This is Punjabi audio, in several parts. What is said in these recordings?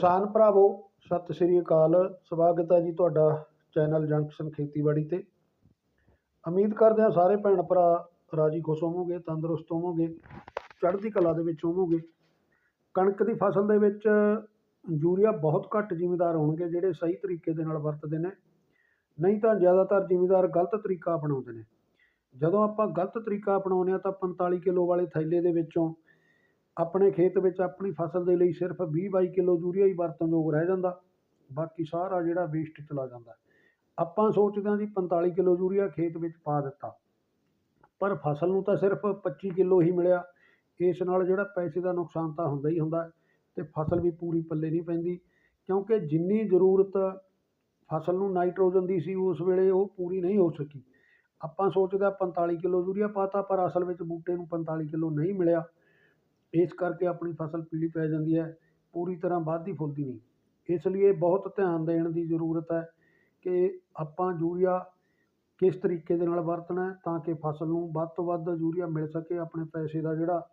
ਕਿਸਾਨ ਭਰਾਵੋ, ਸਤਿ ਸ੍ਰੀ ਅਕਾਲ। ਸਵਾਗਤ ਹੈ ਜੀ ਤੁਹਾਡਾ ਚੈਨਲ ਜੰਕਸ਼ਨ ਖੇਤੀਬਾੜੀ ਤੇ। ਉਮੀਦ ਕਰਦੇ ਹਾਂ ਸਾਰੇ ਭੈਣ ਭਰਾ ਰਾਜੀ ਖੁਸ਼ ਹੋਵੋਗੇ, ਤੰਦਰੁਸਤ ਹੋਵੋਗੇ, ਚੜ੍ਹਦੀ ਕਲਾ ਦੇ ਵਿੱਚ ਹੋਵੋਗੇ। ਕਣਕ ਦੀ ਫਸਲ ਦੇ ਵਿੱਚ ਯੂਰੀਆ ਬਹੁਤ ਘੱਟ ਜ਼ਿਮੀਦਾਰ ਹੋਣਗੇ, ਜਿਹੜੇ ਸਹੀ ਤਰੀਕੇ ਦੇ ਨਾਲ ਵਰਤਦੇ ਨੇ। ਨਹੀਂ ਤਾਂ ਜ਼ਿਆਦਾਤਰ ਜ਼ਿਮੀਦਾਰ ਗਲਤ ਤਰੀਕਾ ਅਪਣਾਉਂਦੇ ਨੇ। ਜਦੋਂ ਆਪਾਂ ਗਲਤ ਤਰੀਕਾ ਅਪਣਾਉਂਦੇ ਹਾਂ ਤਾਂ 45 ਕਿਲੋ ਵਾਲੇ ਥੈਲੇ ਦੇ ਵਿੱਚੋਂ ਆਪਣੇ ਖੇਤ ਵਿੱਚ ਆਪਣੀ ਫਸਲ ਦੇ ਲਈ ਸਿਰਫ 20 22 ਕਿਲੋ ਯੂਰੀਆ ਹੀ ਵਰਤਣਯੋਗ ਰਹਿ ਜਾਂਦਾ। ਬਾਕੀ ਸਾਰਾ ਜਿਹੜਾ ਵੇਸਟ ਚਲਾ ਜਾਂਦਾ। ਆਪਾਂ ਸੋਚਦੇ ਹਾਂ ਜੀ 45 ਕਿਲੋ ਯੂਰੀਆ ਖੇਤ ਵਿੱਚ ਪਾ ਦਿੱਤਾ। ਪਰ ਫਸਲ ਨੂੰ ਤਾਂ ਸਿਰਫ 25 ਕਿਲੋ ਹੀ ਮਿਲਿਆ। ਇਸ ਨਾਲ ਜਿਹੜਾ ਪੈਸੇ ਦਾ ਨੁਕਸਾਨ ਤਾਂ ਹੁੰਦਾ ਹੀ ਹੁੰਦਾ ਤੇ ਫਸਲ ਵੀ ਪੂਰੀ ਪੱਲੇ ਨਹੀਂ ਪੈਂਦੀ। ਕਿਉਂਕਿ ਜਿੰਨੀ ਜ਼ਰੂਰਤ ਫਸਲ ਨੂੰ ਨਾਈਟ੍ਰੋਜਨ ਦੀ ਸੀ, ਉਸ ਵੇਲੇ ਉਹ ਪੂਰੀ ਨਹੀਂ ਹੋ ਸਕੀ। ਆਪਾਂ ਸੋਚਦੇ ਹਾਂ 45 ਕਿਲੋ ਯੂਰੀਆ ਪਾਤਾ ਪਰ ਅਸਲ ਵਿੱਚ ਬੂਟੇ ਨੂੰ 45 ਕਿਲੋ ਨਹੀਂ ਮਿਲਿਆ। ਇਸ ਕਰਕੇ ਆਪਣੀ ਫਸਲ ਪੀਲੀ ਪੈ ਜਾਂਦੀ ਹੈ, ਪੂਰੀ ਤਰ੍ਹਾਂ ਵੱਧਦੀ ਫੁੱਲਦੀ ਨਹੀਂ। ਇਸ ਲਈ ਬਹੁਤ ਧਿਆਨ ਦੇਣ ਦੀ ਜ਼ਰੂਰਤ ਹੈ ਕਿ ਆਪਾਂ ਯੂਰੀਆ ਕਿਸ ਤਰੀਕੇ ਦੇ ਨਾਲ ਵਰਤਣਾ ਤਾਂ ਕਿ ਫਸਲ ਨੂੰ ਵੱਧ ਤੋਂ ਵੱਧ ਯੂਰੀਆ ਮਿਲ ਸਕੇ, ਆਪਣੇ ਪੈਸੇ ਦਾ ਜਿਹੜਾ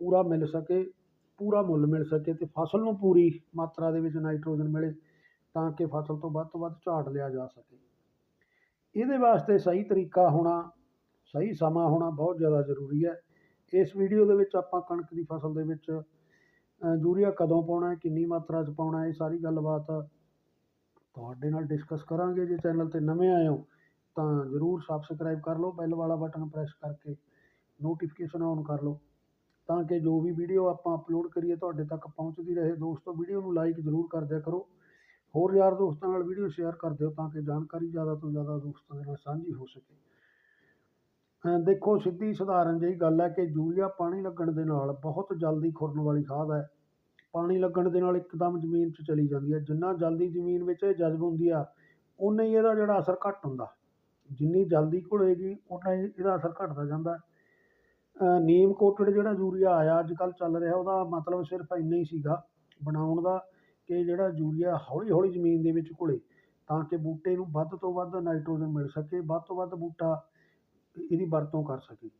ਪੂਰਾ ਮਿਲ ਸਕੇ, ਪੂਰਾ ਮੁੱਲ ਮਿਲ ਸਕੇ ਅਤੇ ਫਸਲ ਨੂੰ ਪੂਰੀ ਮਾਤਰਾ ਦੇ ਵਿੱਚ ਨਾਈਟ੍ਰੋਜਨ ਮਿਲੇ ਤਾਂ ਕਿ ਫਸਲ ਤੋਂ ਵੱਧ ਤੋਂ ਵੱਧ ਝਾੜ ਲਿਆ ਜਾ ਸਕੇ। ਇਹਦੇ ਵਾਸਤੇ ਸਹੀ ਤਰੀਕਾ ਹੋਣਾ, ਸਹੀ ਸਮਾਂ ਹੋਣਾ ਬਹੁਤ ਜ਼ਿਆਦਾ ਜ਼ਰੂਰੀ ਹੈ। ਇਸ ਵੀਡੀਓ ਦੇ ਵਿੱਚ ਆਪਾਂ ਕਣਕ ਦੀ ਫਸਲ ਦੇ ਵਿੱਚ ਯੂਰੀਆ ਕਦੋਂ ਪਾਉਣਾ ਹੈ, ਕਿੰਨੀ ਮਾਤਰਾ 'ਚ ਪਾਉਣਾ ਹੈ, ਇਹ ਸਾਰੀ ਗੱਲਬਾਤ ਤੁਹਾਡੇ ਨਾਲ ਡਿਸਕਸ ਕਰਾਂਗੇ। ਜੇ ਚੈਨਲ ਤੇ ਨਵੇਂ ਆਏ ਹੋ, ਤਾਂ ਜ਼ਰੂਰ ਸਬਸਕ੍ਰਾਈਬ ਕਰ ਲਓ ਬੈਲ ਵਾਲਾ ਬਟਨ ਪ੍ਰੈਸ ਕਰਕੇ ਨੋਟੀਫਿਕੇਸ਼ਨ ਔਨ ਕਰ ਲਓ, ਤਾਂ ਕਿ ਜੋ ਵੀ ਵੀਡੀਓ ਆਪਾਂ ਅਪਲੋਡ ਕਰੀਏ, ਤੁਹਾਡੇ ਤੱਕ ਪਹੁੰਚਦੀ ਰਹੇ। ਦੋਸਤੋ, ਵੀਡੀਓ ਨੂੰ ਲਾਈਕ ਜ਼ਰੂਰ ਕਰ ਦਿਆ ਕਰੋ। ਹੋਰ ਯਾਰ ਦੋਸਤਾਂ ਨਾਲ ਵੀਡੀਓ ਸ਼ੇਅਰ ਕਰ ਦਿਓ, ਤਾਂ ਕਿ ਜਾਣਕਾਰੀ ਜ਼ਿਆਦਾ ਤੋਂ ਜ਼ਿਆਦਾ ਦੋਸਤਾਂ ਦੇ ਨਾਲ ਸਾਂਝੀ ਹੋ ਸਕੇ। ਦੇਖੋ, ਸਿੱਧੀ ਸਧਾਰਨ ਜਿਹੀ ਗੱਲ ਹੈ ਕਿ ਯੂਰੀਆ ਪਾਣੀ ਲੱਗਣ ਦੇ ਨਾਲ ਬਹੁਤ ਜਲਦੀ ਖੁਰਨ ਵਾਲੀ ਖਾਦ ਹੈ। ਪਾਣੀ ਲੱਗਣ ਦੇ ਨਾਲ ਇੱਕਦਮ ਜ਼ਮੀਨ 'ਚ ਚਲੀ ਜਾਂਦੀ ਹੈ। ਜਿੰਨਾ ਜਲਦੀ ਜ਼ਮੀਨ ਵਿੱਚ ਇਹ ਜਜ਼ਬ ਹੁੰਦੀ ਆ ਉਨਾ ਹੀ ਇਹਦਾ ਜਿਹੜਾ ਅਸਰ ਘੱਟ ਹੁੰਦਾ। ਜਿੰਨੀ ਜਲਦੀ ਘੁਲੇਗੀ ਉਨਾ ਹੀ ਇਹਦਾ ਅਸਰ ਘਟਦਾ ਜਾਂਦਾ। ਨੀਮ ਕੋਟਡ ਜਿਹੜਾ ਯੂਰੀਆ ਆਇਆ ਅੱਜ ਕੱਲ੍ਹ ਚੱਲ ਰਿਹਾ, ਉਹਦਾ ਮਤਲਬ ਸਿਰਫ ਇੰਨਾ ਹੀ ਸੀਗਾ ਬਣਾਉਣ ਦਾ ਕਿ ਜਿਹੜਾ ਯੂਰੀਆ ਹੌਲੀ ਹੌਲੀ ਜ਼ਮੀਨ ਦੇ ਵਿੱਚ ਘੁਲੇ, ਤਾਂ ਕਿ ਬੂਟੇ ਨੂੰ ਵੱਧ ਤੋਂ ਵੱਧ ਨਾਈਟ੍ਰੋਜਨ ਮਿਲ ਸਕੇ। ਵੱਧ ਤੋਂ ਵੱਧ ਬੂਟਾ ਇਹਦੀ ਵਰਤੋਂ ਕਰ ਸਕੇ।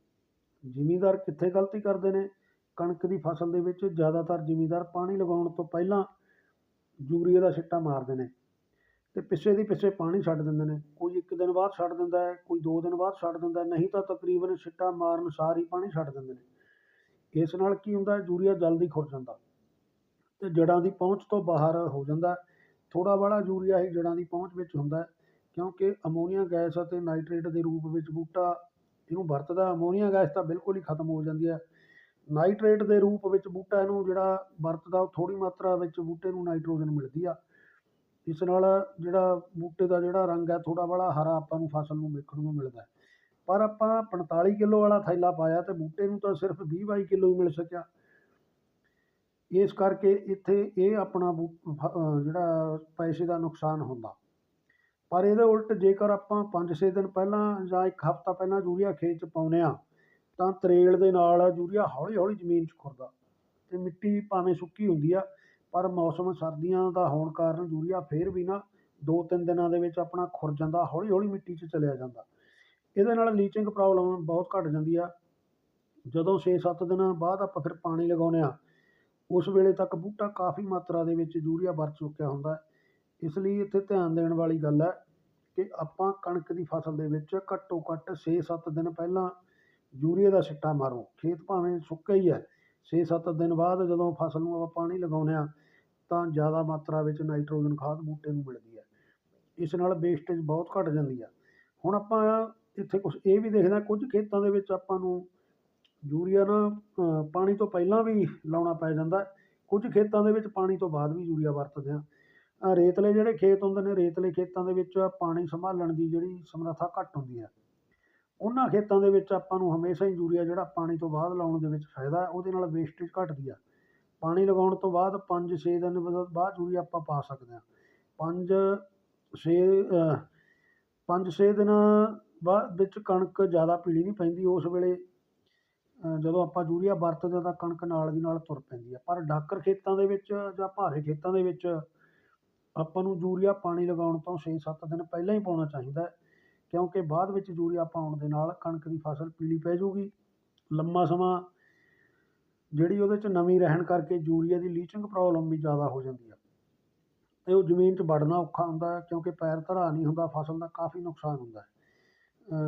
ਜ਼ਿਮੀਂਦਾਰ ਕਿੱਥੇ ਗਲਤੀ ਕਰਦੇ ਨੇ? ਕਣਕ ਦੀ ਫਸਲ ਦੇ ਵਿੱਚ ਜ਼ਿਆਦਾਤਰ ਜ਼ਿਮੀਂਦਾਰ ਪਾਣੀ ਲਗਾਉਣ ਤੋਂ ਪਹਿਲਾਂ ਯੂਰੀਆ ਦਾ ਸਿੱਟਾ ਮਾਰਦੇ ਨੇ ਤੇ ਪਿੱਛੇ ਦੀ ਪਿੱਛੇ ਪਾਣੀ ਛੱਡ ਦਿੰਦੇ ਨੇ। ਕੋਈ ਇੱਕ ਦਿਨ ਬਾਅਦ ਛੱਡ ਦਿੰਦਾ ਹੈ, ਕੋਈ ਦੋ ਦਿਨ ਬਾਅਦ ਛੱਡ ਦਿੰਦਾ ਨਹੀਂ ਤਾਂ ਤਕਰੀਬਨ ਸਿੱਟਾ ਮਾਰਨ ਸਾਰ ਹੀ ਪਾਣੀ ਛੱਡ ਦਿੰਦੇ ਨੇ। ਇਸ ਨਾਲ ਕੀ ਹੁੰਦਾ ਯੂਰੀਆ ਜਲਦੀ ਖੁਰ ਜਾਂਦਾ। ਤੇ ਜੜ੍ਹਾਂ ਦੀ ਪਹੁੰਚ ਤੋਂ ਬਾਹਰ ਹੋ ਜਾਂਦਾ ਥੋੜਾ ਬਾਲਾ ਯੂਰੀਆ ਹੀ ਜੜ੍ਹਾਂ ਦੀ ਪਹੁੰਚ ਵਿੱਚ ਹੁੰਦਾ ਕਿਉਂਕਿ ਅਮੋਨੀਆ ਗੈਸ ਅਤੇ ਨਾਈਟ੍ਰੇਟ ਦੇ ਰੂਪ ਵਿੱਚ ਬੂਟਾ ਇਹਨੂੰ ਵਰਤਦਾ, ਅਮੋਨੀਆ ਗੈਸ ਤਾਂ ਬਿਲਕੁਲ ਹੀ ਖਤਮ ਹੋ ਜਾਂਦੀ ਹੈ। ਨਾਈਟ੍ਰੇਟ ਦੇ ਰੂਪ ਵਿੱਚ ਬੂਟਾ ਇਹਨੂੰ ਜਿਹੜਾ ਵਰਤਦਾ, ਉਹ ਥੋੜੀ ਮਾਤਰਾ ਵਿੱਚ ਬੂਟੇ ਨੂੰ ਨਾਈਟ੍ਰੋਜਨ ਮਿਲਦੀ ਆ। ਇਸ ਨਾਲ ਜਿਹੜਾ ਬੂਟੇ ਦਾ ਜਿਹੜਾ ਰੰਗ ਹੈ ਥੋੜਾ ਬੜਾ ਹਰਾ ਆਪਾਂ ਨੂੰ ਫਸਲ ਨੂੰ ਵੇਖਣ ਨੂੰ ਮਿਲਦਾ ਪਰ ਆਪਾਂ 45 ਕਿਲੋ ਵਾਲਾ ਥੈਲਾ ਪਾਇਆ ਤੇ ਬੂਟੇ ਨੂੰ ਤਾਂ ਸਿਰਫ 20 22 ਕਿਲੋ ਹੀ ਮਿਲ ਸਕਿਆ। ਇਸ ਕਰਕੇ ਇੱਥੇ ਇਹ ਆਪਣਾ ਬੂ- ਫ- ਜਿਹੜਾ ਪੈਸੇ ਦਾ ਨੁਕਸਾਨ ਹੁੰਦਾ। ਪਰ ਇਹਦੇ ਉਲਟ ਜੇਕਰ ਆਪਾਂ 5-6 ਦਿਨ ਪਹਿਲਾਂ ਜਾਂ ਇੱਕ ਹਫ਼ਤਾ ਪਹਿਲਾਂ ਯੂਰੀਆ ਖੇਤ 'ਚ ਪਾਉਂਦੇ ਆ ਤਾਂ ਤਰੇਲ ਦੇ ਨਾਲ ਯੂਰੀਆ ਹੌਲੀ ਹੌਲੀ ਜ਼ਮੀਨ 'ਚ ਖੁਰਦਾ ਤੇ ਮਿੱਟੀ ਭਾਵੇਂ ਸੁੱਕੀ ਹੁੰਦੀ ਆ, ਪਰ ਮੌਸਮ ਸਰਦੀਆਂ ਦਾ ਹੋਣ ਕਾਰਨ ਯੂਰੀਆ ਫੇਰ ਵੀ ਨਾ 2-3 ਦਿਨਾਂ ਦੇ ਵਿੱਚ ਆਪਣਾ ਖੁਰ ਜਾਂਦਾ ਹੌਲੀ ਹੌਲੀ ਮਿੱਟੀ 'ਚ ਚਲਿਆ ਜਾਂਦਾ। ਇਹਦੇ ਨਾਲ ਲੀਚਿੰਗ ਪ੍ਰੋਬਲਮ ਬਹੁਤ ਘਟ ਜਾਂਦੀ ਆ। ਜਦੋਂ 6-7 ਦਿਨਾਂ ਬਾਅਦ ਆਪਾਂ ਫਿਰ ਪਾਣੀ ਲਗਾਉਂਦੇ ਆ ਉਸ ਵੇਲੇ ਤੱਕ ਬੂਟਾ ਕਾਫੀ ਮਾਤਰਾ ਦੇ ਵਿੱਚ ਯੂਰੀਆ ਵਰਤ ਚੁੱਕਿਆ ਹੁੰਦਾ। ਇਸ ਲਈ ਇੱਥੇ ਧਿਆਨ ਦੇਣ ਵਾਲੀ ਗੱਲ ਹੈ ਕਿ ਆਪਾਂ ਕਣਕ ਦੀ ਫਸਲ ਦੇ ਵਿੱਚ ਘੱਟੋ ਘੱਟ 6-7 ਦਿਨ ਪਹਿਲਾਂ ਯੂਰੀਆ ਦਾ ਸਿੱਟਾ ਮਾਰੋ। ਖੇਤ ਭਾਵੇਂ ਸੁੱਕਾ ਹੀ ਹੈ। 6-7 ਦਿਨ ਬਾਅਦ ਜਦੋਂ ਫਸਲ ਨੂੰ ਆਪਾਂ ਪਾਣੀ ਲਗਾਉਂਦੇ ਆ ਤਾਂ ਜ਼ਿਆਦਾ ਮਾਤਰਾ ਵਿੱਚ ਨਾਈਟ੍ਰੋਜਨ ਖਾਦ ਬੂਟੇ ਨੂੰ ਮਿਲਦੀ ਹੈ। ਇਸ ਨਾਲ ਵੇਸਟੇਜ ਬਹੁਤ ਘਟ ਜਾਂਦੀ ਆ ਹੁਣ ਆਪਾਂ ਇੱਥੇ ਕੁਝ ਇਹ ਵੀ ਦੇਖਦੇ ਹਾਂ, ਕੁਝ ਖੇਤਾਂ ਦੇ ਵਿੱਚ ਆਪਾਂ ਨੂੰ ਯੂਰੀਆ ਨਾ ਪਾਣੀ ਤੋਂ ਪਹਿਲਾਂ ਵੀ ਲਾਉਣਾ ਪੈ ਜਾਂਦਾ ਕੁਝ ਖੇਤਾਂ ਦੇ ਵਿੱਚ ਪਾਣੀ ਤੋਂ ਬਾਅਦ ਵੀ ਯੂਰੀਆ ਵਰਤਦੇ ਆ ਰੇਤਲੇ ਜਿਹੜੇ ਖੇਤ ਹੁੰਦੇ ਨੇ, ਰੇਤਲੇ ਖੇਤਾਂ ਦੇ ਵਿੱਚ ਪਾਣੀ ਸੰਭਾਲਣ ਦੀ ਜਿਹੜੀ ਸਮਰੱਥਾ ਘੱਟ ਹੁੰਦੀ ਹੈ ਉਹਨਾਂ ਖੇਤਾਂ ਦੇ ਵਿੱਚ ਆਪਾਂ ਨੂੰ ਹਮੇਸ਼ਾ ਹੀ ਯੂਰੀਆ ਜਿਹੜਾ ਪਾਣੀ ਤੋਂ ਬਾਅਦ ਲਾਉਣ ਦੇ ਵਿੱਚ ਫਾਇਦਾ ਉਹਦੇ ਨਾਲ ਵੇਸਟੇਜ ਘਟਦੀ ਆ। ਪਾਣੀ ਲਗਾਉਣ ਤੋਂ ਬਾਅਦ 5-6 ਦਿਨ ਬਾਅਦ ਯੂਰੀਆ ਆਪਾਂ ਪਾ ਸਕਦੇ ਹਾਂ 5-6 5-6 ਦਿਨ ਬਾਅਦ ਵਿੱਚ ਕਣਕ ਜ਼ਿਆਦਾ ਪੀਲੀ ਨਹੀਂ ਪੈਂਦੀ, ਉਸ ਵੇਲੇ ਜਦੋਂ ਆਪਾਂ ਯੂਰੀਆ ਵਰਤਦੇ ਹਾਂ ਤਾਂ ਕਣਕ ਨਾਲ ਦੀ ਨਾਲ ਤੁਰ ਪੈਂਦੀ ਆ। ਪਰ ਡਾਕਰ ਖੇਤਾਂ ਦੇ ਵਿੱਚ ਜਾਂ ਭਾਰੇ ਖੇਤਾਂ ਦੇ ਵਿੱਚ ਆਪਾਂ ਨੂੰ ਯੂਰੀਆ ਪਾਣੀ ਲਗਾਉਣ ਤੋਂ 6-7 ਦਿਨ ਪਹਿਲਾਂ ਹੀ ਪਾਉਣਾ ਚਾਹੀਦਾ ਕਿਉਂਕਿ ਬਾਅਦ ਵਿੱਚ ਯੂਰੀਆ ਪਾਉਣ ਦੇ ਨਾਲ ਕਣਕ ਦੀ ਫਸਲ ਪੀਲੀ ਪੈ ਜੂਗੀ ਲੰਮਾ ਸਮਾਂ ਜਿਹੜੀ ਉਹਦੇ 'ਚ ਨਮੀ ਰਹਿਣ ਕਰਕੇ ਯੂਰੀਆ ਦੀ ਲੀਚਿੰਗ ਪ੍ਰੋਬਲਮ ਵੀ ਜ਼ਿਆਦਾ ਹੋ ਜਾਂਦੀ ਆ। ਅਤੇ ਉਹ ਜ਼ਮੀਨ 'ਚ ਵੜਨਾ ਔਖਾ ਹੁੰਦਾ ਕਿਉਂਕਿ ਪੈਰ ਧਰਾ ਨਹੀਂ ਹੁੰਦਾ, ਫਸਲ ਦਾ ਕਾਫੀ ਨੁਕਸਾਨ ਹੁੰਦਾ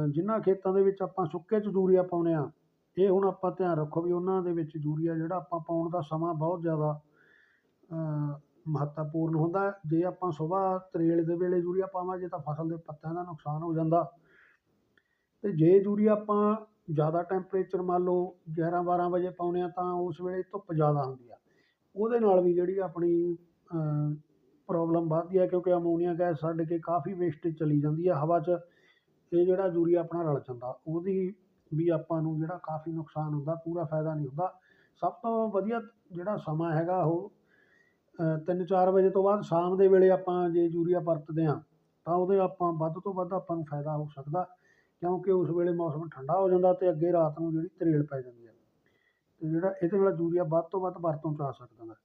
ਜਿਨ੍ਹਾਂ ਖੇਤਾਂ ਦੇ ਵਿੱਚ ਆਪਾਂ ਸੁੱਕੇ 'ਚ ਯੂਰੀਆ ਪਾਉਂਦੇ ਹਾਂ, ਇਹ ਹੁਣ ਆਪਾਂ ਧਿਆਨ ਰੱਖੋ ਵੀ ਉਹਨਾਂ ਦੇ ਵਿੱਚ ਯੂਰੀਆ ਜਿਹੜਾ ਆਪਾਂ ਪਾਉਣ ਦਾ ਸਮਾਂ ਬਹੁਤ ਜ਼ਿਆਦਾ ਮਹੱਤਵਪੂਰਨ ਹੁੰਦਾ ਜੇ ਆਪਾਂ ਸੁਬਾਹ ਤਰੇਲ ਦੇ ਵੇਲੇ ਯੂਰੀਆ ਪਾਵਾਂਗੇ ਤਾਂ ਫਸਲ ਦੇ ਪੱਤਿਆਂ ਦਾ ਨੁਕਸਾਨ ਹੋ ਜਾਂਦਾ। ਅਤੇ ਜੇ ਯੂਰੀਆ ਆਪਾਂ ਜ਼ਿਆਦਾ ਟੈਂਪਰੇਚਰ ਮੰਨ ਲਓ ਗਿਆਰਾਂ ਬਾਰਾਂ ਵਜੇ ਪਾਉਂਦੇ ਹਾਂ ਤਾਂ ਉਸ ਵੇਲੇ ਧੁੱਪ ਜ਼ਿਆਦਾ ਹੁੰਦੀ ਆ। ਉਹਦੇ ਨਾਲ ਵੀ ਜਿਹੜੀ ਆਪਣੀ ਪ੍ਰੋਬਲਮ ਵੱਧਦੀ ਹੈ ਕਿਉਂਕਿ ਅਮੋਨੀਆ ਗੈਸ ਛੱਡ ਕੇ ਕਾਫੀ ਵੇਸਟੇਜ ਚਲੀ ਜਾਂਦੀ ਆ ਹਵਾ 'ਚ। ਇਹ ਜਿਹੜਾ ਯੂਰੀਆ ਆਪਣਾ ਰਲ ਜਾਂਦਾ, ਉਹਦੀ ਵੀ ਆਪਾਂ ਨੂੰ ਜਿਹੜਾ ਕਾਫੀ ਨੁਕਸਾਨ ਹੁੰਦਾ, ਪੂਰਾ ਫਾਇਦਾ ਨਹੀਂ ਹੁੰਦਾ। ਸਭ ਤੋਂ ਵਧੀਆ ਜਿਹੜਾ ਸਮਾਂ ਹੈਗਾ ਉਹ ਤਿੰਨ ਚਾਰ ਵਜੇ ਤੋਂ ਬਾਅਦ ਸ਼ਾਮ ਦੇ ਵੇਲੇ ਆਪਾਂ ਜੇ ਯੂਰੀਆ ਵਰਤਦੇ ਹਾਂ, ਤਾਂ ਉਹਦੇ ਆਪਾਂ ਵੱਧ ਤੋਂ ਵੱਧ ਆਪਾਂ ਨੂੰ ਫਾਇਦਾ ਹੋ ਸਕਦਾ, ਕਿਉਂਕਿ ਉਸ ਵੇਲੇ ਮੌਸਮ ਠੰਡਾ ਹੋ ਜਾਂਦਾ ਅਤੇ ਅੱਗੇ ਰਾਤ ਨੂੰ ਜਿਹੜੀ ਤਰੇਲ ਪੈ ਜਾਂਦੀ ਹੈ। ਅਤੇ ਜਿਹੜਾ ਇਹਦੇ ਨਾਲ ਯੂਰੀਆ ਵੱਧ ਤੋਂ ਵੱਧ ਵਰਤੋਂ 'ਚ ਆ ਸਕਦਾ ਹੈ।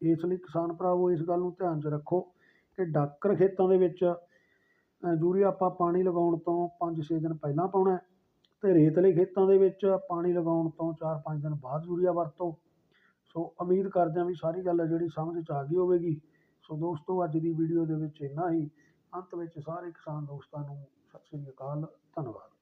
ਇਸ ਲਈ ਕਿਸਾਨ ਭਰਾਵੋ, ਇਸ ਗੱਲ ਨੂੰ ਧਿਆਨ 'ਚ ਰੱਖੋ ਕਿ ਡਾਕਰ ਖੇਤਾਂ ਦੇ ਵਿੱਚ ਯੂਰੀਆ ਆਪਾਂ ਪਾਣੀ ਲਗਾਉਣ ਤੋਂ ਪੰਜ ਛੇ ਦਿਨ ਪਹਿਲਾਂ ਪਾਉਣਾ ਅਤੇ ਰੇਤਲੇ ਖੇਤਾਂ ਦੇ ਵਿੱਚ ਪਾਣੀ ਲਗਾਉਣ ਤੋਂ ਚਾਰ ਪੰਜ ਦਿਨ ਬਾਅਦ ਯੂਰੀਆ ਵਰਤੋ। ਸੋ ਉਮੀਦ ਕਰਦੇ ਹਾਂ ਵੀ ਸਾਰੀ ਗੱਲ ਹੈ ਜਿਹੜੀ ਸਮਝ 'ਚ ਆ ਗਈ ਹੋਵੇਗੀ। ਸੋ ਦੋਸਤੋ, ਅੱਜ ਦੀ ਵੀਡੀਓ ਦੇ ਵਿੱਚ ਇੰਨਾ ਹੀ। ਅੰਤ ਵਿੱਚ ਸਾਰੇ ਕਿਸਾਨ ਦੋਸਤਾਂ ਨੂੰ ਸਤਿ ਸ੍ਰੀ ਅਕਾਲ, ਧੰਨਵਾਦ।